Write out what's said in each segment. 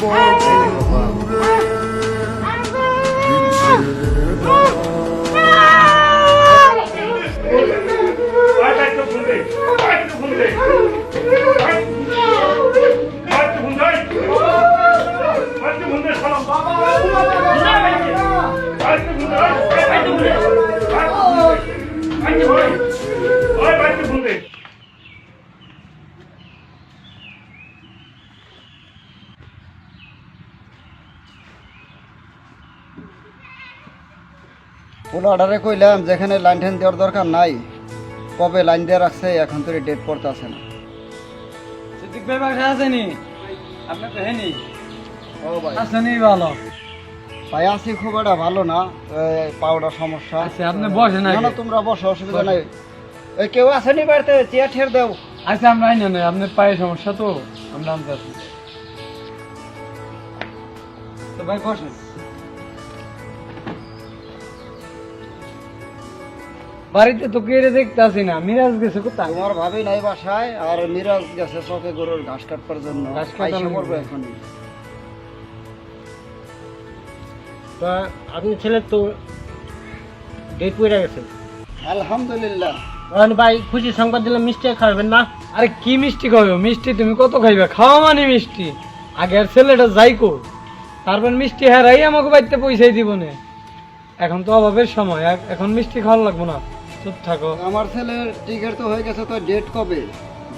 board. অর্ডারে কইলাম যেখানে লাইন ঠাইন দেওয়ার দরকার নাই কবে লাইন দিয়ে রাখছে এখন তো ডেট পড়তে আছে না। সিদ্দিক ভাই বাসা আসেনি আপনি তো হেনি। ও ভাই। আসেনি ভালো। ভাই আছি খুব একটা ভালো না পাউডার সমস্যা। আচ্ছা আপনি বসেন না না তোমরা বসো অসুবিধা নাই। এই কেউ আসেনি বাড়িতে? চেয়ার ঠের দেও। আচ্ছা আমরা আইনা নাই আপনার পায়ে সমস্যা তো আমরা আনতে আসি। তো ভাই বসেন। বাড়িতে তো কেড়ে দেখতে আসি না মিরাজ গেছে কোথায়? তোমার ভাবি নাই বাসায় আর মিরাজ গেছে চকে গরুর ঘাস কাটবার জন্য। ঘাস জন্য। পড়ব এখনই তা আপনি ছেলে তো ডেট পড়ে গেছে। আলহামদুলিল্লাহ। এখন ভাই খুশি সংবাদ দিলাম মিষ্টি খাবেন না? আরে কি মিষ্টি খাবে মিষ্টি তুমি কত খাইবে? খাওয়া মানে মিষ্টি। আগে আর ছেলেটা যাই কো। তারপর মিষ্টি হারাই আমাকে বাড়িতে পয়সাই দিব না এখন তো অভাবের সময় এখন মিষ্টি খাওয়া লাগবো না। চুপ থাকো। আমার ছেলের টিকিট তো হয়ে গেছে তো ডেট কবে?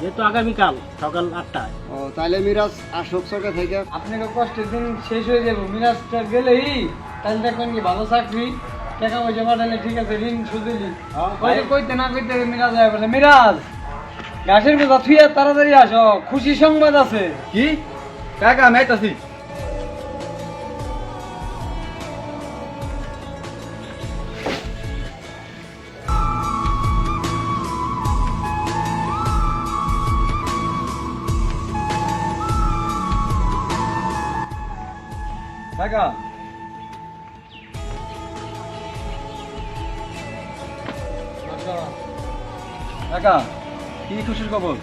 যেহেতু আগামীকাল সকাল আটটায়। ও তাহলে মিরাজ আসুক চকে থেকে। আপনাকে কষ্টের দিন শেষ হয়ে যাব। মিরাজটা গেলেই। তাহলে দেখবেন কি ভালো চাকরি। টাকা পয়সা পাঠালে ঠিক আছে ঋণ সুদিলি ভাই। কইতে না কইতে মিরাজ আয় বলে মিরাজ! গাছের কথা তুই আর তাড়াতাড়ি আসো। খুশি সংবাদ আছে। কি? কাকা আমি আইতাছি। কাকা কাকা কি খুশির খবর?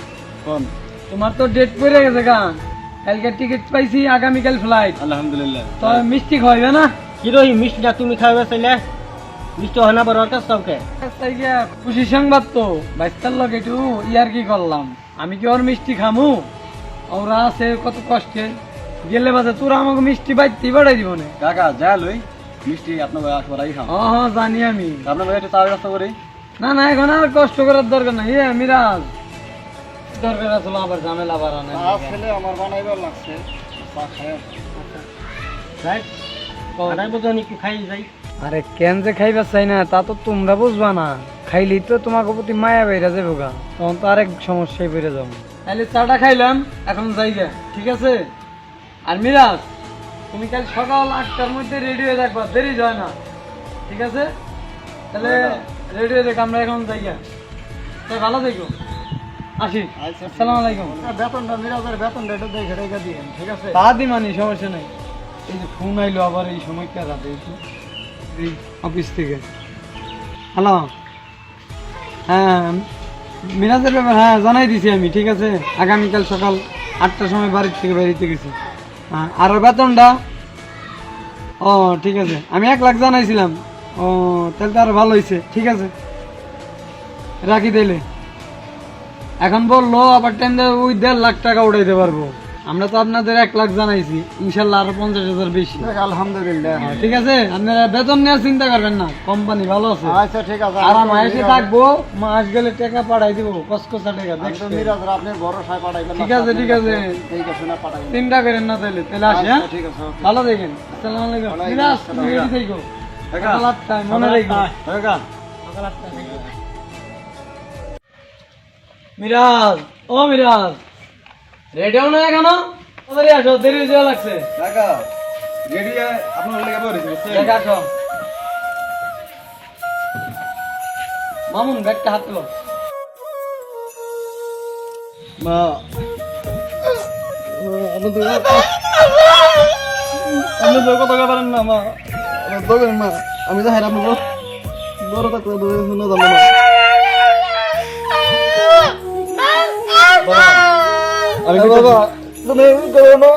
কোন তোমার তো ডেট পড়ে গেছে গা। কালকে টিকিট পাইছি আগামীকাল ফ্লাইট আলহামদুলিল্লাহ। তো মিষ্টি খাইবে না? কি রহি মিষ্টিটা তুমি খাবে চাইলে মিষ্টি হয় না বড় কাজ সবকে খুশি সংবাদ তো। বাইস্তার লগে একটু ইয়ার কি করলাম। আমি কি ওর মিষ্টি খামু? ওরা আছে কত কষ্টে। গেলে বাজে তোরা আমাকে মিষ্টি বাইতে বাড়াই দিব না। কাকা যা লই মিষ্টি আপনার আসবার আগে খাও। হ্যাঁ হ্যাঁ জানি আমি। আপনার একটু চা ব্যবস্থা করি। না না এখন আর কষ্ট করার দরকার নাই। ইয়ে মিরাজ। দরকার আসলে আবার ঝামেলা বাড়ানো ছেলে আমার বানাইবার লাগছে। চা খায়। রাইট একটু খাই যাই। আরে কেন যে খাইবার চাই না তা তো তোমরা বুঝবা না। খাইলেই তো তোমাকে প্রতি মায়া বেড়ে যাবে গা। তখন তো আরেক সমস্যায় বেড়ে যাব। তাহলে চাটা খাইলাম এখন যাইগে ঠিক আছে? আর মিরাজ তুমি কাল সকাল আটটার মধ্যে রেডি হয়ে থাকবা দেরি যায় না। ঠিক আছে? তাহলে রেডি হয়ে দেখ আমরা এখন যাই তাই ভালো দেখো আসি। আচ্ছা, আসসালামু আলাইকুম। বেতনটা মিরাজের বেতনটা একটু দেখে রেখে ঠিক আছে? তা দি মানি সমস্যা নেই। এই যে ফোন আইলো আবার এই সময়টা রাতে এই অফিস থেকে। হ্যালো হ্যাঁ মিরাজের ব্যাপার হ্যাঁ জানাই দিছি আমি ঠিক আছে? আগামীকাল সকাল আটটার সময় বাড়ির থেকে বেরিয়ে গেছি। হ্যাঁ আর ওর বেতনটা? ও, ঠিক আছে। আমি এক লাখ জানাইছিলাম। ও, তাহলে তো আরও ভালো হয়েছে ঠিক আছে। রাখি দিলে এখন বলল আবার টাইম ওই দেড় লাখ টাকা উঠাইতে পারব। আমরা তো আপনাদের এক লাখ জানাইছি। ইনশাল্লাহ আরও পঞ্চাশ হাজার বেশি। আলহামদুলিল্লাহ। হ্যাঁ, ঠিক আছে? আপনারা বেতন নেওয়ার চিন্তা করবেন না। কোম্পানি ভালো আছে। আচ্ছা ঠিক আছে আর আমার এসে থাকব মাস গেলে টাকা পাঠাই দিব কসকসা টাকা আমি তো দেখতে মিরাজরা আপনি সাহেব পাঠাইবেন ঠিক আছে, ঠিক আছে। ঠিক আছে না পাঠাইবেন। চিন্তা করেন না তাহলে তাহলে আসি হ্যাঁ? আচ্ছা, ঠিক আছে ভালো দেখেন আসসালামু আলাইকুম। মিরাজ তুমি ready থেকো। সকাল আটটায় মনে রেখো। সকাল আটটায় মিরাজ ও মিরাজ। রেডিও না এখনও? তাড়াতাড়ি আসো দেরি হয়ে যাওয়া লাগছে। কাকা রেডি আপনার লেগে দেখা আসো। মামুন ব্যাগটা হাত তোলো। মা। আপনি তো আপনি তো কথা পারেন না মা। আমার দোকান মা। আমি তো হারাম বড় কথা শুনে জানো না। আমি বাবা তুমি করো না।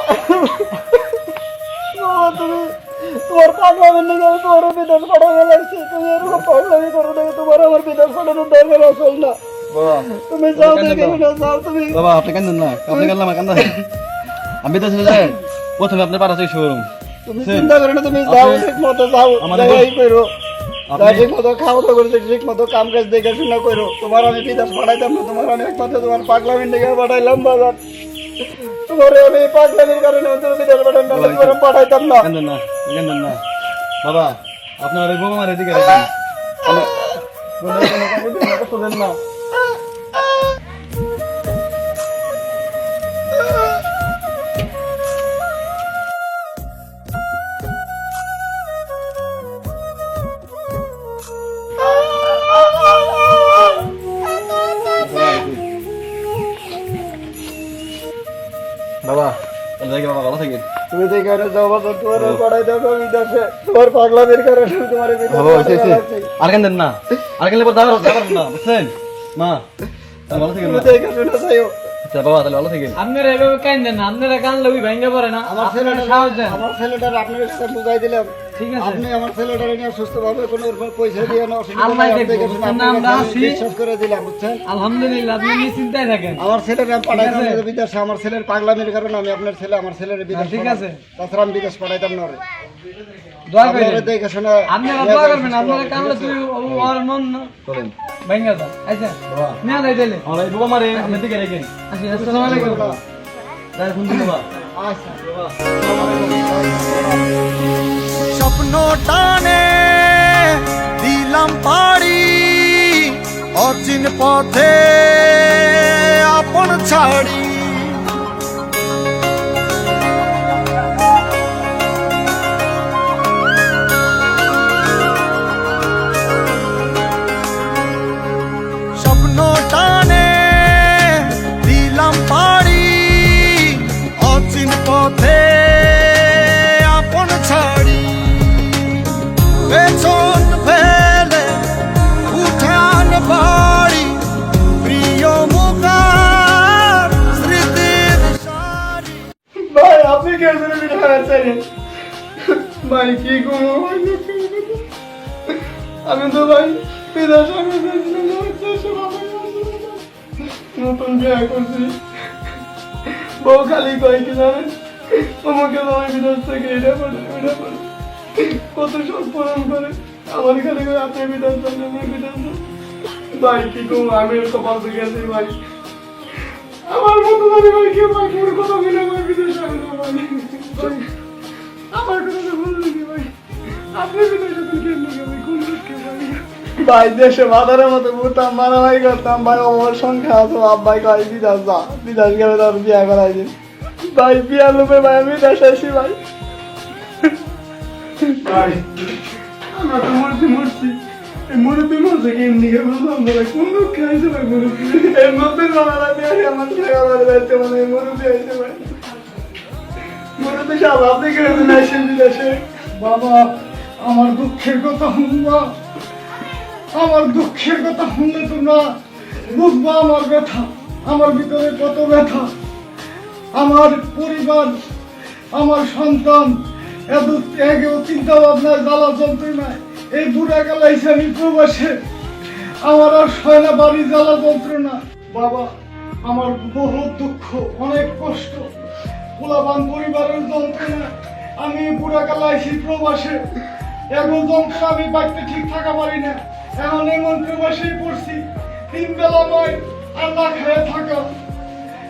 বাবা তুমি তোমার পাগলামের নাকি আমি তোমার বিদেশ পাঠাবে লাগছি তুমি এরকম পাগলামি করো না তোমার আমার বিদেশ পাঠানোর দরকার আসল না। তুমি যাও দেখে না যাও তুমি বাবা আপনি কান্দুন না? আপনি কান্দলাম কান্দা আমি যাই প্রথমে আপনি পাঠাচ্ছি শোরুম তুমি চিন্তা করো না তুমি যাও ঠিক মতো যাও আমাদের করো। যা ঠিক মতো খাওয়া দাওয়া করতে ঠিক মতো কাম কাজ দেখে শুনে করো তোমার আমি বিদেশ পাঠাইতাম না তোমার আমি একমাত্র তোমার পাগলামির দিকে পাঠাইলাম বাজার। তোমার আমি পাগলামির কারণে তুমি বিদেশ তোমার পাঠাইতাম না। না না? বাবা আপনার ওই আমার এদিকে রাখেন না। বাবা বাবা ভালো থাকেন তুমি তো এখানে যাও বাজার তোমার আমি বিদেশে তোমার পাগলামির কারণে আমি তোমার আর না? আর কান্দলে পর যাবার যাবার না বুঝছেন? মা ভালো থাকেন তুমি তো এখানে শুনে যাইও। আচ্ছা বাবা তাহলে ভালো থাকেন। আপনারা এভাবে কান্দেন না আপনারা কানলে ওই ভেঙে পড়ে না আমার ছেলেটা সাহস আমার ছেলেটার আপনার কাছে বুঝাই দিলাম। ঠিক আছে? আপনি আমার ছেলেটার নিয়ে সুস্থভাবে কোনো পয়সা দিয়ে না আল্লাহ দেখব, আমরা আমি বিশ্বাস করে দিলাম বুঝছেন? আলহামদুলিল্লাহ আপনি নিশ্চিন্তায় থাকেন। আমার ছেলেটা আমি পাঠাইতাম না বিদেশে আমার ছেলের পাগলামির কারণে আমি আপনার ছেলে আমার ছেলের বিদেশ ঠিক আছে। তাছাড়া আমি বিদেশ পাঠাইতাম না দোয়া করেন। দেখে শুনে আপনারা দোয়া করবেন আপনারা কানলে তুই ওর মন চলেন। ভেঙে যা আচ্ছা না যাই দিলে আমার এই মারে আপনি দিকে রাখেন। আচ্ছা আসসালামু আলাইকুম। তাই ফোন দিন বাবা। আচ্ছা। স্বপ্ন টানে দিলাম পাড়ি অচিন পথে আছেন ভাই কি করব। আমি তো ভাই বিদেশ আমি নতুন বিয়ে করছি। বউ খালি কয় কি জানেন? আমাকে তোমার বিদেশ থেকে এটা করে ওটা করে। কত সব পূরণ করে। আমার খালি করে আপনি বিদেশ যান আমি বিদেশ ভাই কি করব? আমি কপাল থেকে গেছি ভাই। আমার মতো ভাই কেউ ভাই মোর কথা মিলে ভাই বিদেশ ভাই ভাই, আমার তো ভুল নাকি ভাই আপনি বিদেশ যাবেন কেন ভাই কোন দুঃখে ভাই ভাই দেশে মাথার মতো ঘুরতাম মারামারি করতাম ভাই আমার সংখ্যা আছে বাপ ভাই কয় বিদেশ যা বিদেশ গেলে তার বিয়া করাই দিন। ভাই বিয়া লোপে ভাই আমি দেশে আসি ভাই। ভাই আমরা তো মরছি মরছি। এই মুরব্বী মরছে কি এমনিকে বুঝলাম না ভাই কোন লোক খাইছে ভাই নতুন বাংলা দিয়ে আমার ছেলে আমার যাইতে মানে মুরব্বী আইছে ভাই। আপনি কেন বিদেশে বাবা, আমার দুঃখের কথা শুনবা? আমার দুঃখের কথা শুনলে তোমরা বুঝবা আমার ব্যথা, আমার ভিতরে কত ব্যথা। আমার পরিবার, আমার সন্তান, এত ত্যাগেও চিন্তা ভাবনার জ্বালা যন্ত্রণায়, এই বুড়া গেলাইছে আমি প্রবাসে। আমার আর সয়না বাড়ি জ্বালা যন্ত্রণা বাবা, আমার বহু দুঃখ, অনেক কষ্ট। পোলাবান পরিবারের যন্ত্রণা আমি গেলাইছি প্রবাসে এমন যন্ত্রণা আমি বাড়িতে ঠিক থাকা পারি না। এখন এমন প্রবাসেই পড়ছি। তিন বেলা নয় আর না খেয়ে থাকা।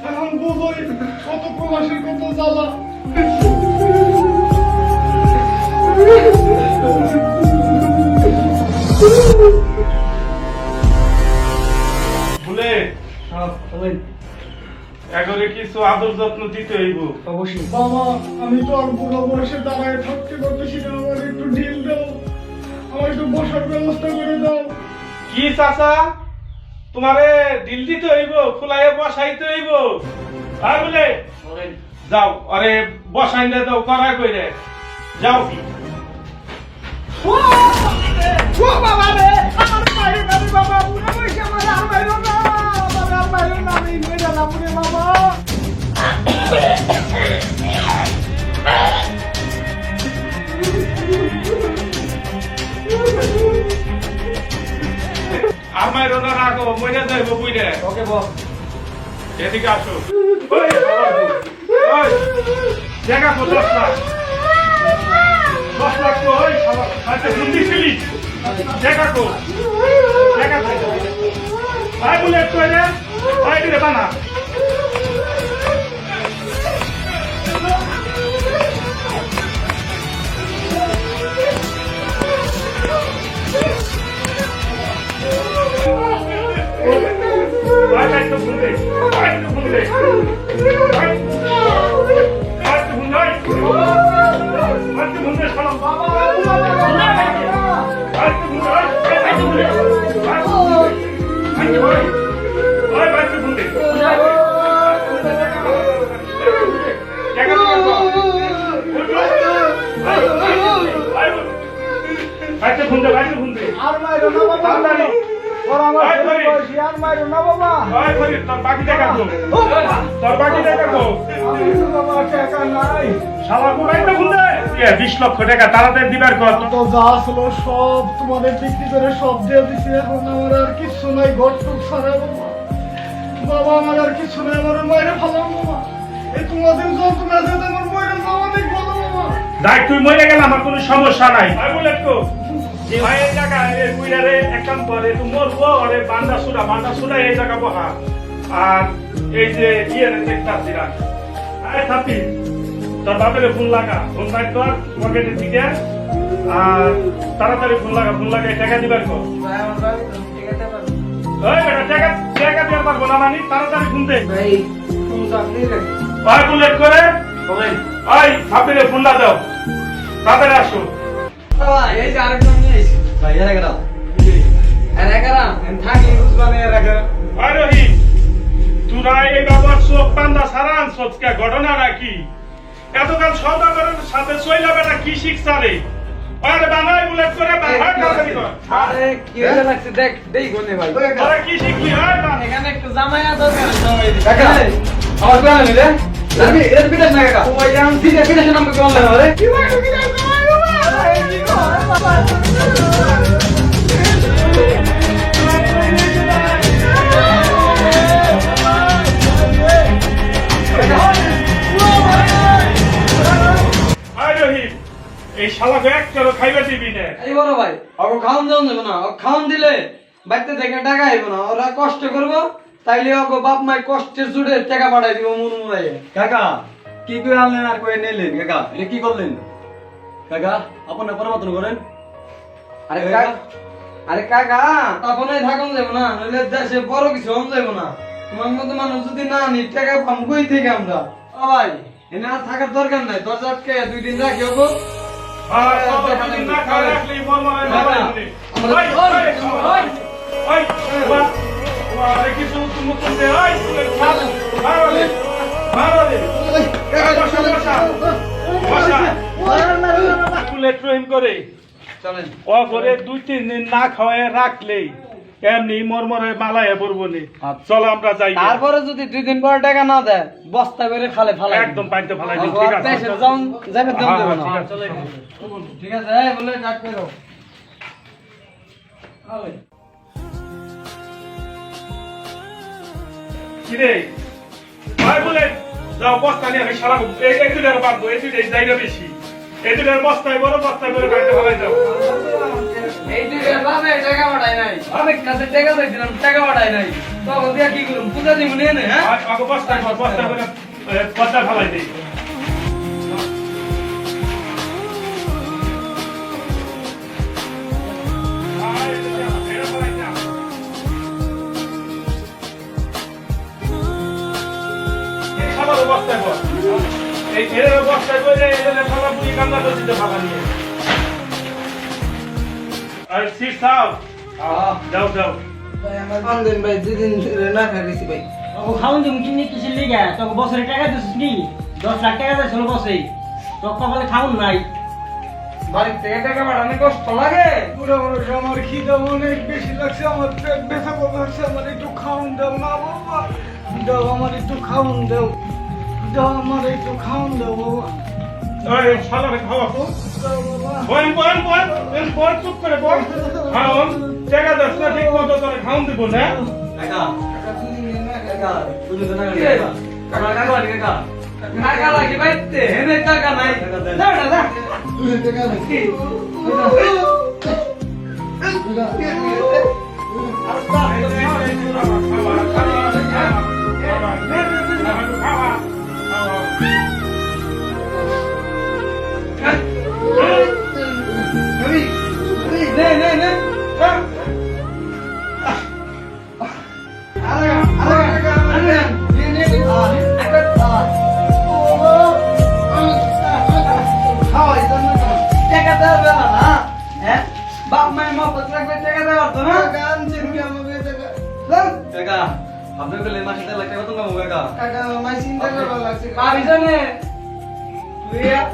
এখন বুঝোই কত প্রবাসের কত জ্বালা। বলে এগরে কিছু আদর যত্ন দিতে হইব। অবশ্যই। বাবা আমি তো আর বুড়ো বয়সে দাঁড়ায় থাকতে পারতেছি না। আমার একটু ঢিল দাও। আমার একটু বসার ব্যবস্থা করে দাও। কি চাচা? তোমারে দিল দিতে হইব খোলাইয়ে বসাইতে হইব। আর বলে। যাও আরে বসাই না দাও করা কইরে। যাও। পারি না আমি মেডালাম রে বাবা আমার রোনা রাখো মইরা যাইব বুইরে। ওকে বল এদিকে আসো। ওই ওই জায়গা কো দশ লাখ। দশ লাখ কো ওই আচ্ছা বুদ্ধি ছিলি? জায়গা কো। জায়গা কো। আই বুলেট কইরা। ভাই বলে একটু রে ভাই দিলে বানা ভাই ভাই তো ভুল দে ভাই তো ভুল দে ভাই ভাই তো ভুল ভাই ভাই তো ভুল দে শালা বাবা ভাই তো ভুল ভাই ভাই তো ভুল দে ভাই তো ভুল দে ভাই তো ভুল দে ভাই আর মাইরো না বাবা। তাড়াতাড়ি। পরামর্শ ভাই, ভাই। আর মাইরো না বাবা। তোর বাকি টাকা তো। তোর বাকি টাকা তো। আমি টাকা নাই। শালা কোটাই তো ভুল 20 লক্ষ টাকা তাড়াতাড়ি দিবার কর। তো যা আসলো সব তোমাদের বিক্রি করে সব দিয়ে দিছি এখন আমার আর কিছু নাই ঘরটুক ছাড়া বাবা বাবা আমার আর কিছু নাই আমার মায়ের ভালো বাবা। এই তোমাদের যন্ত্রণা যাতে আমার মায়ের যাওয়া অনেক ভালো বাবা। দেখ তুই মরে গেলে আমার কোনো সমস্যা নাই। ভাই বলে তো। ভাই এই জায়গা এই কুইলারে এক কাম করে তুই মরবো আরে বান্দা সুরা বান্দা সুরা এই জায়গা বহা। আর এই যে ইয়ে দেখতাছি রাখ আরে থাপি তোর বাপের ফোন লাগা। ফোন লাগ তোর পকেটের দিকে আর তাড়াতাড়ি ফোন লাগা ফোন লাগাই টাকা দিবার কর ওই বেটা টাকা টাকা দিবার পারব না মানি তাড়াতাড়ি ফোন দে। ভাই বুলেট করে। ওই থাপিরে ফোনটা দাও। তাড়াতাড়ি আসো। এই যে আরেকজন নিয়ে এসেছি ভাই এরা গেলাম এরা গেলাম থাকি বুঝবানে এরা গেলাম ভাই রহিম তোরা এই বাবার চোখ পান্দা সারা আনছস কে? ঘটনা নাকি? এতকাল সদাগরের সাথে চইলা বেটা কি শিখছা রে? আরে কি হয়ে লাগছে দেখ দেই গনে ভাই তোরা কি শিখলি হয় এখানে একটু জামাইয়া দরকার সবাই কাকা আমার কোন নিলে আমি এর বিদেশ না কাকা ওই আমি বিদেশ বিদেশের নাম কোন লাগে আরে ভাই খাইবে দিবি না এই বড় ভাই ওকে খাওয়ান দাও দেবো না। ওকে খাওয়ান দিলে টাকা আইব না। ওরা কষ্ট করব তাইলে ওকে বাপ মাই কষ্টের জুড়ে টাকা পাঠাই দিব মুন মুরাইয়ে কাকা কি করে আনলেন আর করে নিলেন? কাকা এটা কি করলেন? কাকা আপনার করেন। আরে কাকা। আরে কাকা আপনি থাকুন যাব না নইলে দেশে বড় কিছু যাব না। তোমার মতো মানুষ যদি না নি টাকা পাম কই থেকে আমরা? ও ভাই এনে আর থাকার দরকার নাই দরজা আটকে দুই দিন রাখি হব করে দুই তিন দিন না খাওয়ায় রাখলেই এমনি মরমরে মালায় পড়ব নি চলো আমরা যাই। তারপরে যদি দুই দিন পরে টাকা না দেয় বস্তা করে খালে ফালাই একদম পাইতে ফেলাই দিন ঠিক আছে। যাবে দেব হ্যাঁ, দেবে হ্যাঁ, না ঠিক আছে। ঠিক আছে এই বলে কাট করো। কিরে? ভাই বলে যাও বস্তা নিয়ে আমি সারা এই দুটার পারব এই দুটাই জায়গা বেশি। এই দুটার বস্তায় বড় বস্তায় বড় গাড়িতে ফেলাই যাও এই দুই বাবা টাকা পাঠাই নাই। অনেক কাছে টাকা দিয়েছিলাম টাকা নাই। তখন দিয়া কি করুম? পূজা দিব নিয়ে নে হ্যাঁ? বস্তায় কর, বস্তায় করে পদ্মা ফেলাই দিই বছরে টাকা দিছিস নি দশ লাখ টাকা দিয়েছিল বসে তোর কপালে খাওন নাই। বাড়ি থেকে টাকা পাঠানো কষ্ট লাগে। পুরো মানুষ আমার খিদা অনেক বেশি লাগছে আমার পেট ব্যথা করছে আমার একটু খাওন দাও না বাবা। দাও আমার একটু খাওন দাও। দাও আমার একটু খাওন দাও বাবা ওই শালারে দাও বাবা বল বল বল বল বল চুপ করে বল খাওন জায়গা দশটা ঠিক মতো করে খাওন দিব না কাকা টাকা দুই দিন না কাকা তুমি তো টাকা দিবা কাকা কাকা লাগে কাকা টাকা লাগে বাইতে হেনে টাকা নাই টাকা দেন। না না না নে নে নে আরে আপনি বলে মাসে দেড় লাখ টাকা বেতন কামাবো কাকা পাবি জানে তুই এক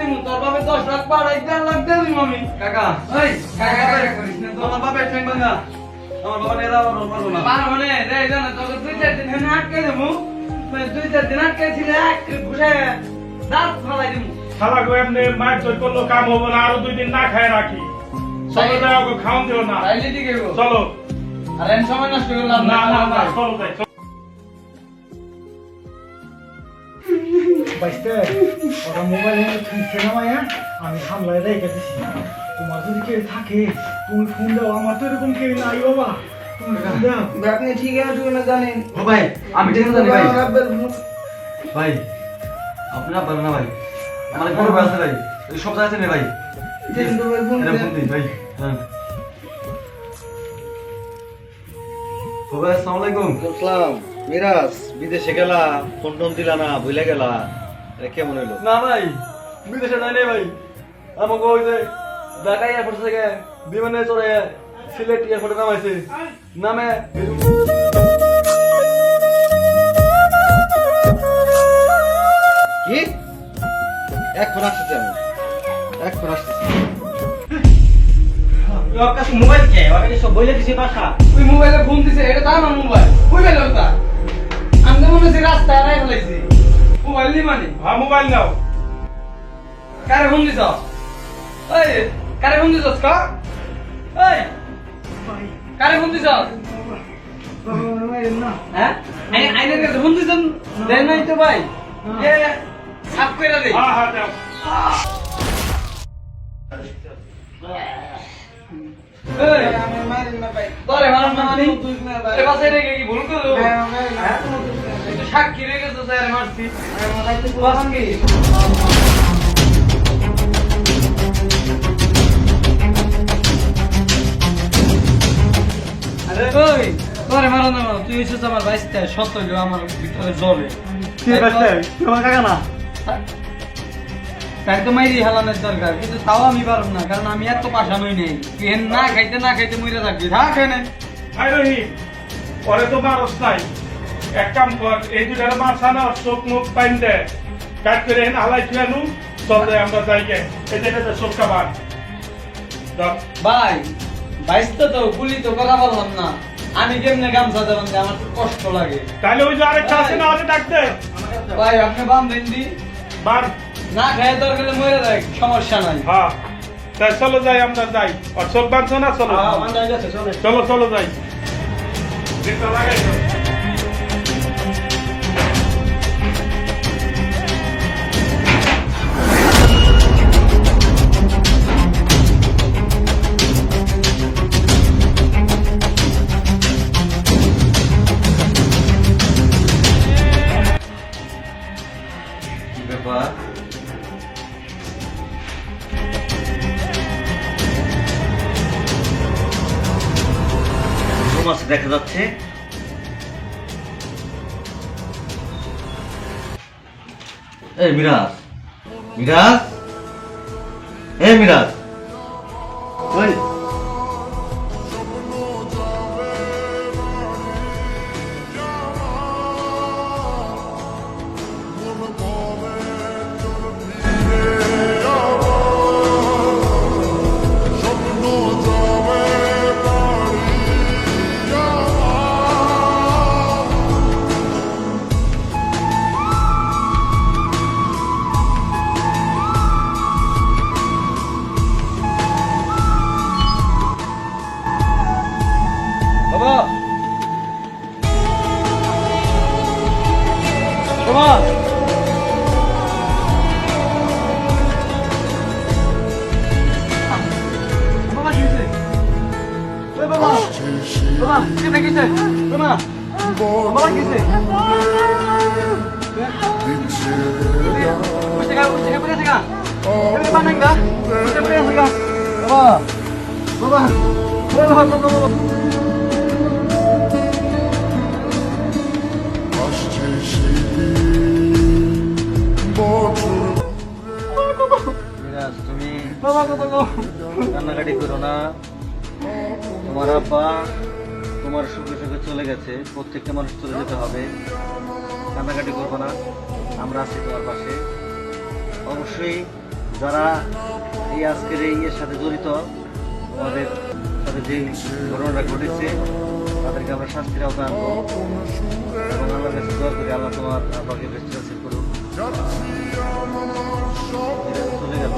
দিমু তোর বাপে দশ লাখ পাড়াই দেবি মামি কাকা ওই টাকা টাকা করিস না বাবা ঠ্যাং ভাঙা। আমার বাবা যাওয়ার পারব না। পারব না রে জানে তোকে দুই চার দিন হেনে আটকে দেবো। মানে দুই চার দিন আটকে ছিল এক ঘুষে দাঁত ফালাই দিমু শালা গো এমনি মায়ের চোর করল কাম হব না আরও দুই দিন না খায় রাখি। ওকে খাওয়ান দিও না। তাইলে দিকে চলো। আর এন সময় নষ্ট করলাম না না না। চলো যাই চলো। বাইসতে ওটা খুঁজছে না মায়া আমি সামলায় রেখে দিছি তোমার যদি কেউ থাকে তুমি ফোন দাও আমার তো এরকম কেউ নাই বাবা। আপনি ঠিক আছে না জানেন। ও ভাই আমি ঠিক জানি ভাই। ভাই আপনারা পারেন না ভাই। আমার বড় ভাই। আছে ভাই। সব জায়গা আছে ভাই ভাই ভাই আসসালামু আলাইকুম। বুঝলাম মিরাজ বিদেশে গেলা ফোন টোন দিলা না ভুলে গেলা? এটা কেমন হইল? না ভাই বিদেশে নাই রে ভাই। আমাকে ওই যে ঢাকা এয়ারপোর্ট থেকে বিমানে চড়ে সিলেট এয়ারপোর্টে নামাইছে। নামে কি? এক ফোন আসতেছি আমি এক ফোন আসতেছি। মোবাইল কে? ওকে সব বলে দিছি বাসা। ওই মোবাইলে ফোন দিছে এটা তো আমার মোবাইল। কই গেল ওটা? আমি তো মনে হচ্ছে রাস্তায় রাই ফেলাইছি। মোবাইল নি মানে? হ্যাঁ মোবাইল নাও। কারে ফোন দিছ? ওই কারে ফোন দিছ কা? ওই কারে ফোন দিছ? হ্যাঁ? আই আইনের কাছে ফোন দিছ? দেন নাই তো ভাই। এ সাফ কইরা দে। হ্যাঁ হ্যাঁ দাও। এই তোরে মারাম না মানি এ পাশে রেখে কি ভুল করল? সাক্ষী রেখে তো স্যার মারছি। কি? তোরে মারাম না তুই আমার বাইশটা সত্য আমার ভিতরে জ্বলে তোমার কাকা না? তাই তো মাইরি হালানোর দরকার কিন্তু তাও আমি পারব না কারণ আমি এত পাশা নই। নেই হেন না খাইতে না খাইতে মরে থাকবি। থাক রহিম পরে তো মারস নাই। এক কাম কর এই দুটার মাথা না চোখ মুখ পাইন দে কাট করে এনে হালাই চল আমরা এই তো চোখ কাবার। ভাই তো তো গুলি তো কথা বললাম না। আমি কেমনে গামছা দেবেন আমার তো কষ্ট লাগে। তাহলে ওই যে আরেকটা আছে না ওটা ডাকতে ভাই আপনি বান্ধেন দি। বার না খাই দরকার মরে যায় সমস্যা নাই। হ্যাঁ তাই চলো যাই আমরা যাই। আর চোখ বাঁধছো না? চলো। চলে। চলো চলো যাই। লাগাই দেখা যাচ্ছে। এই মিরাজ। মিরাজ? এই মিরাজ। তুমি বাবা বাবা কান্নাকাটি করো না তোমার আব্বা তোমার সুখে সুখে চলে গেছে প্রত্যেকটা মানুষ চলে যেতে হবে কান্নাকাটি করব না আমরা আছি তোমার পাশে অবশ্যই যারা এই আজকের এই ইয়ের সাথে জড়িত আমাদের সাথে যে ঘটনাটা ঘটেছে তাদেরকে আমরা শাস্তির আওতায় আনব এবং আল্লাহ কাছে দোয়া করি আল্লাহ তোমার আব্বাকে বেশি আছে করুক। চলে গেল।